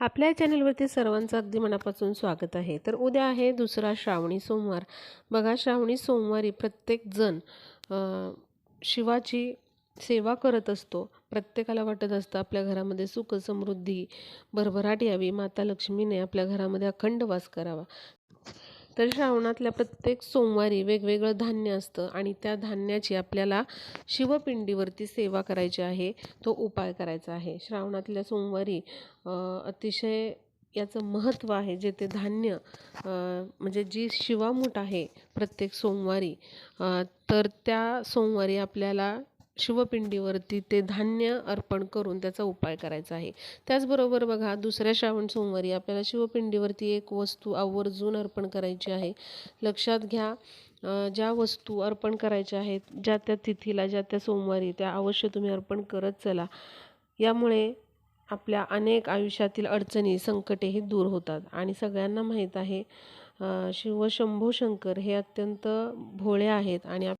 आपल्या चॅनलवरती सर्वांचं अगदी मनापासून स्वागत आहे. तर उद्या आहे दुसरा श्रावणी सोमवार. बघा श्रावणी सोमवारी प्रत्येकजण शिवाची सेवा करत असतो. प्रत्येकाला वाटत असतं आपल्या घरामध्ये सुख समृद्धी भरभराट यावी माता लक्ष्मीने आपल्या घरामध्ये अखंड वास करावा. तर श्रावणातल्या प्रत्येक सोमवारी वेगवेगळं धान्य असतं आणि त्या धान्याची आपल्याला शिवपिंडीवरती सेवा करायची आहे तो उपाय करायचा आहे. श्रावणातल्या सोमवारी अतिशय याचं महत्त्व आहे जे ते धान्य म्हणजे जी शिवामूठ आहे प्रत्येक सोमवारी तर त्या सोमवारी आपल्याला शिवपिंडीवरती ते धान्य अर्पण करून त्याचा उपाय करायचा आहे. त्याचबरोबर बघा दुसऱ्या श्रावण सोमवारी आपल्याला शिवपिंडीवरती एक वस्तू आवर्जून अर्पण करायची आहे. लक्षात घ्या ज्या वस्तू अर्पण करायच्या आहेत ज्या त्या तिथीला ज्या त्या सोमवारी त्या अवश्य तुम्ही अर्पण करत चला. यामुळे आपल्या अनेक आयुष्यातील अडचणी संकटेही दूर होतात. आणि सगळ्यांना माहीत आहे शिव शंभो शंकर हे अत्यंत भोळे आहेत आणि आप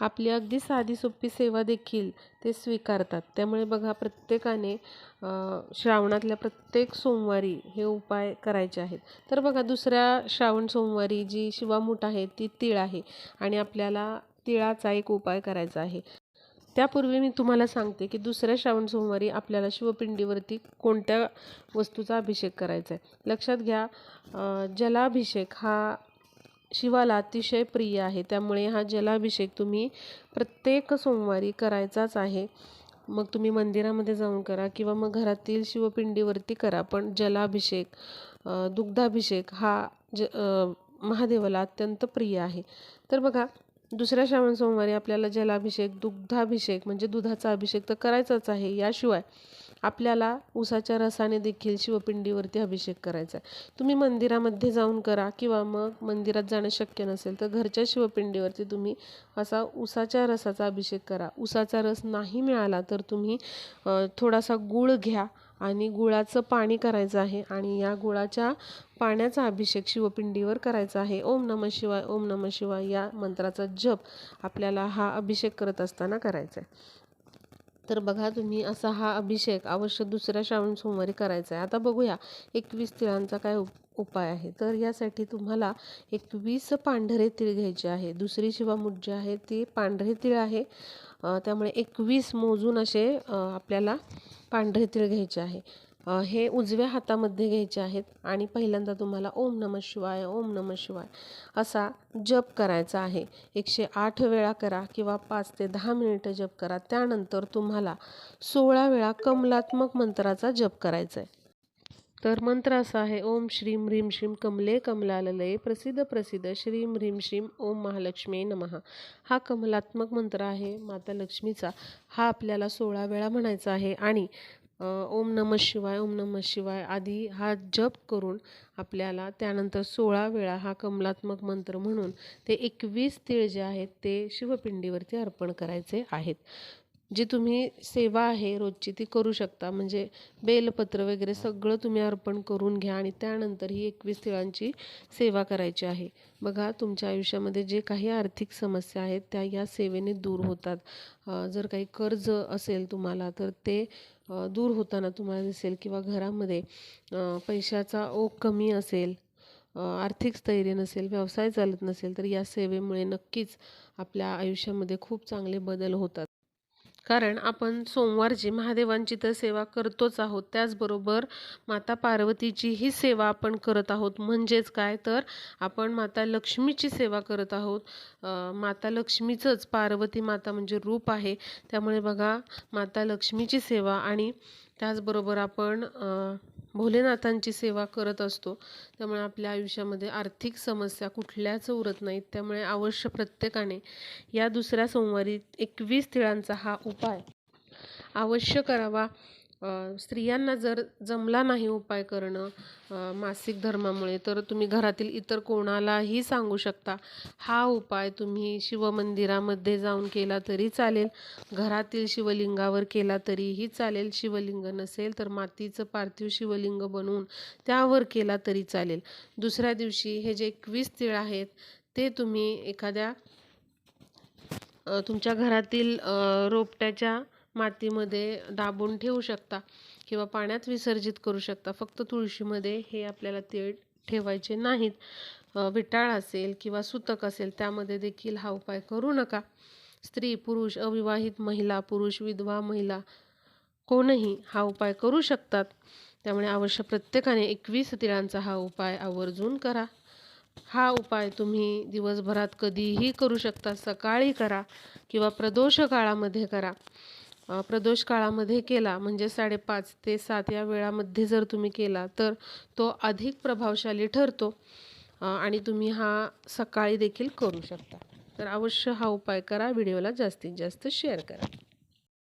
आपली अगदी साधी सोपी सेवा देखील ते स्वीकारतात. त्यामुळे बघा प्रत्येकाने श्रावणातल्या प्रत्येक सोमवारी हे उपाय करायचे आहेत. तर बघा दुसऱ्या श्रावण सोमवारी जी शिवामूठ आहे ती तीळ आहे आणि आपल्याला तिळाचा एक उपाय करायचा आहे. त्यापूर्वी मी तुम्हाला सांगते की दुसऱ्या श्रावण सोमवारी आपल्याला शिवपिंडीवरती कोणत्या वस्तूचा अभिषेक करायचा आहे. लक्षात घ्या जलाभिषेक हा शिवाला अतिशय प्रिय आहे. त्यामुळे हा जलाभिषेक तुम्ही प्रत्येक सोमवारी करायचाच आहे. मग तुम्ही मंदिरामध्ये जाऊन करा किंवा मग घरातील शिवपिंडीवरती करा. पण जलाभिषेक दुग्धाभिषेक हा ज महादेवाला अत्यंत प्रिय आहे. तर बघा दुसऱ्या श्रावण सोमवारी आपल्याला जलाभिषेक दुग्धाभिषेक म्हणजे दुधाचा अभिषेक तर करायचाच आहे. याशिवाय आपल्याला उसाच्या रसाने देखील शिवपिंडीवरती अभिषेक करायचा आहे. तुम्ही मंदिरामध्ये जाऊन करा किंवा मग मंदिरात जाणं शक्य नसेल तर घरच्या शिवपिंडीवरती तुम्ही असा उसाच्या रसाचा अभिषेक करा. उसाचा रस नाही मिळाला तर तुम्ही थोडासा गूळ घ्या आणि गुळाचं पाणी करायचं आहे आणि या गुळाच्या पाण्याचा अभिषेक शिवपिंडीवर करायचा आहे. ओम नम शिवाय ओम नम शिवाय या मंत्राचा जप आपल्याला हा अभिषेक करत असताना करायचा आहे. तर बघा तुम्ही असा हा अभिषेक अवश्य दुसऱ्या श्रावण सोमवारी करायचा आहे. आता बघूया एकवीस तिळांचा काय उप उपाय आहे. तर यासाठी तुम्हाला एकवीस पांढरे तीळ घ्यायचे आहे. दुसरी शिवामूठ जी आहे ती पांढरे तीळ आहे. त्यामुळे एकवीस मोजून असे आपल्याला पांढरे तीळ घ्यायचे आहे. हे उजव्या हातामध्ये घ्यायचे आहेत आणि पहिल्यांदा तुम्हाला ओम नम शिवाय ओम नम शिवाय असा जप करायचा आहे. एकशे आठ वेळा करा किंवा पाच ते दहा मिनिटं जप करा. त्यानंतर तुम्हाला सोळा वेळा कमलात्मक मंत्राचा जप करायचा आहे. तर मंत्र असा आहे ओम श्रीम ह्रीम श्रीम कमले कमलालये प्रसिद्ध प्रसिद्ध श्रीम ह्रीम श्रीम ओम महालक्ष्मी नमः. हा कमलात्मक मंत्र आहे माता लक्ष्मीचा. हा आपल्याला सोळा वेळा म्हणायचा आहे आणि ओम नम शिवाय ओम नम शिवाय आधी हा जप करून आपल्याला त्यानंतर सोळा वेळा हा कमलात्मक मंत्र म्हणून ते एकवीस तीळ जे आहेत ते शिवपिंडीवरती अर्पण करायचे आहेत. जी तुम्ही सेवा आहे रोजची ती करू शकता. म्हणजे बेलपत्र वगैरे सगळं तुम्ही अर्पण करून घ्या आणि त्यानंतर ही एकवीस तिळांची सेवा करायची आहे. बघा तुमच्या आयुष्यामध्ये जे काही आर्थिक समस्या आहेत त्या या सेवेने दूर होतात. जर काही कर्ज असेल तुम्हाला तर ते दूर होताना तुम्हाला दिसेल किंवा घरामध्ये पैशाचा ओघ कमी असेल आर्थिक स्थैर्य नसेल व्यवसाय चालत नसेल तर या सेवेमुळे नक्कीच आपल्या आयुष्यामध्ये खूप चांगले बदल होतात. कारण आपण सोमवारची महादेवांची तर सेवा करतोच आहोत. त्याचबरोबर माता पार्वतीचीही सेवा आपण करत आहोत. म्हणजेच काय? तर आपण माता लक्ष्मीची सेवा करत आहोत. माता लक्ष्मीचंच पार्वती माता म्हणजे रूप आहे. त्यामुळे बघा माता लक्ष्मीची सेवा आणि त्याचबरोबर आपण भोलेनाथांची सेवा करत असतो. त्यामुळे आपल्या आयुष्यामध्ये आर्थिक समस्या कुठल्याच उरत नाहीत. त्यामुळे अवश्य प्रत्येकाने या दुसऱ्या सोमवारी एकवीस तिळांचा हा उपाय अवश्य करावा. स्त्रियांना जर जमला नाही उपाय करणं मासिक धर्मामुळे तर तुम्ही घरातील इतर कोणालाही सांगू शकता हा उपाय तुम्ही शिवमंदिरामध्ये जाऊन केला तरी चालेल घरातील शिवलिंगावर केला तरीही चालेल शिवलिंग नसेल तर मातीचं पार्थिव शिवलिंग बनवून त्यावर केला तरी चालेल. दुसऱ्या दिवशी हे जे एकवीस तिळ आहेत ते तुम्ही एखाद्या तुमच्या घरातील रोपट्याच्या मातीमध्ये दाबून ठेवू शकता किंवा पाण्यात विसर्जित करू शकता. फक्त तुळशीमध्ये हे आपल्याला तीळ ठेवायचे नाहीत. विटाळ असेल किंवा सुतक असेल त्यामध्ये देखील हा उपाय करू नका. स्त्री पुरुष अविवाहित महिला पुरुष विधवा महिला कोणही हा उपाय करू शकतात. त्यामुळे अवश्य प्रत्येकाने एकवीस तिळांचा हा उपाय आवर्जून करा. हा उपाय तुम्ही दिवसभरात कधीही करू शकता. सकाळी करा किंवा प्रदोष काळामध्ये करा. प्रदोष काळामध्ये केला म्हणजे साडेपाच ते सात या वेळामध्ये जर तुम्ही केला तर तो अधिक प्रभावशाली ठरतो. आणि तुम्ही हा सकाळी देखील करू शकता. तर अवश्य हा उपाय करा व्हिडिओला जास्तीत जास्त शेअर करा.